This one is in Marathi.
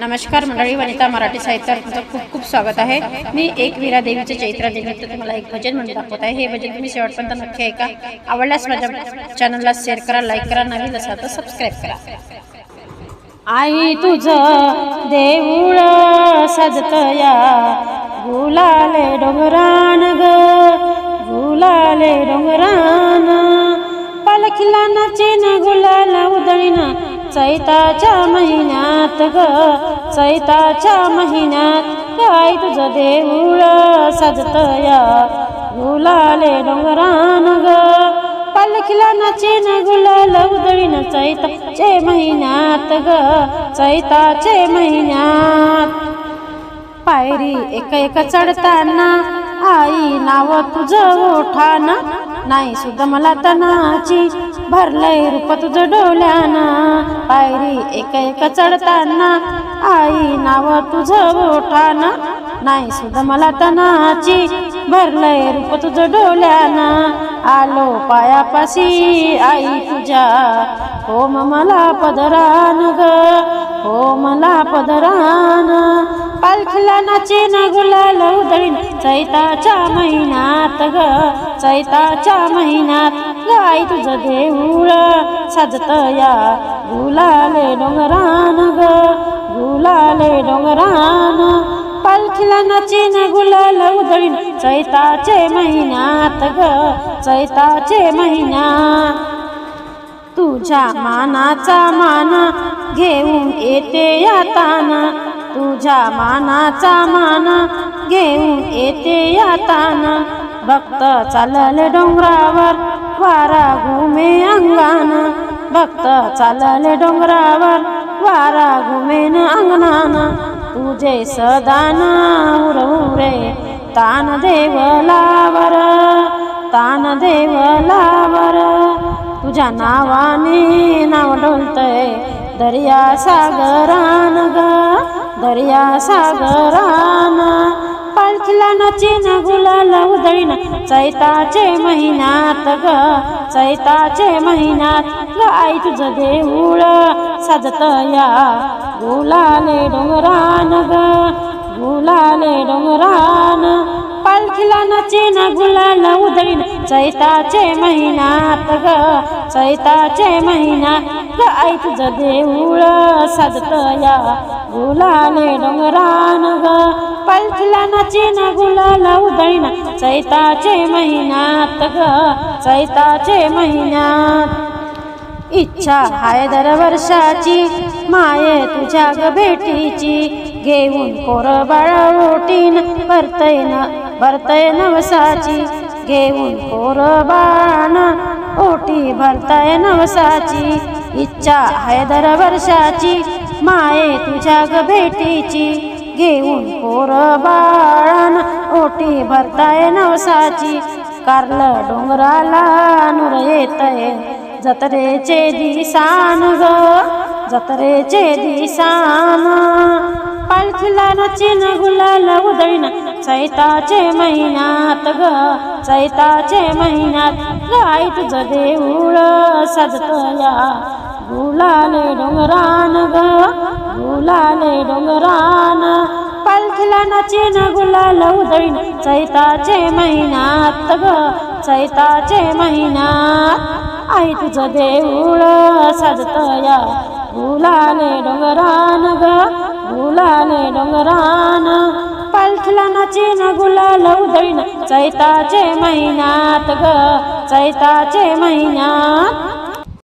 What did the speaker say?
नमस्कार मंडळी वनिता मराठी साहित्यात तुमचं खूप खूप स्वागत आहे. मी एक वीरा देवीचे चैत्र निमित्त तुम्हाला एक भजन म्हणून दाखवत आहे. हे भजन तुम्ही शेवटपर्यंत नक्की ऐका. आवडल्यास माझ्या चॅनलला शेअर करा लाईक करा. नवीन असाल तर सबस्क्राईब करा. आई तुझं देऊळ सजतया. गुलाले डोंगरान ग. गुलाले डोंगरान. पालखीला ना गुलाला उदळीना चैताच्या महिन्यात ग चैताच्या महिन्यात काय तुझं देऊळ सजतया. गुलाले डोंगरान ग पालखीला न गुलाल उदळीन चैताचे महिन्यात ग चैताचे महिन्यात. पायरी एक एक चढताना आई नाव तुझं ओठाना नाही सुद्धा मला तनाची. भरलंय रूप तुझं डोल्यानं पायरी एक एक चढताना आई नाव तुझं ओठाना नाही सुद्धा मला तनाची भरलंय रूप तुझं डोल्यानं आलो पायापाशी आई तुझ्या. हो मला पदरान ग. हो मला पदरान. पालखीला नाचे ना गुलाल उधळीन चैताच्या महिन्यात ग. चैताच्या महिन्यात गाय तुझं देऊळ सजत या गुलाले डोंगरान ग गुलाले डोंगरान. पालखीला नाचे गुलाल उधळीन चैताचे महिन्यात ग चैताचे महिन्या. तुझ्या मानाचा मान घेऊन येते याताना तुझ्या मानाचा मान घेऊन येते याताना. भक्त चालले डोंगरावर वारा घुमे अंगान भक्त चालले डोंगरावर. वारा घुमेन अंगणान. तुझे सदान उरवरे. तान देवलावर तान देवलावर तुझ्या नावाने नाव डोलतय. दर्या सागरान ग. दर्या सागरान. पालखीला नाचे ना गुलाला उधळीना. चैताचे महिन्यात ग चैताचे महिन्यात ग आई तुझं देऊळ सजत या गुलाले डोंगरान ग गुलाले डोंगरान. पालखीला नाचे ना गुलाला उधळीन. चैताचे महिन्यात ग चैताचे महिना ग आई तुझं देऊळ साजत या गुलाले डोंगरान ग पालखीला नाचेन गुलाला उधळीन चैताचे महिन्यात ग चैताचे महिन्यात इच्छा हाय दरवर्षाची माये तुझ्या ग भेटीची घेऊन कोर बाळ ओटीन भरतय न भरतय नवसाची घेऊन कोर बाण ओटी भरताय नवसाची. इच्छा हाय दरवर्षाची माये तुझ्या ग भेटीची घेऊन पोर बाळण ओटी भरताय नवसाची. कारलं डोंगराला नुर येतय. जत्रेचे दिसान ग जत्रेचे दिसान. पालखीला नचिन गुलाल उधळीन चैताचे महिन्यात ग चैताचे महिन्यात. गाय तुझं देऊळ सजतया. गुलाले डोंगरान ग गुलाले डोंगरान. पालखीला नाचीन गुलाल उधळीन चैताचे महिन्यात ग चैताचे महिन्यात आई तुझं देऊळ साजतया गुलाले डोंगरान ग गुलाले डोंगरान. पालखीला नाचीन गुलाल उधळीन चैताचे महिन्यात ग चैताचे महिन्यात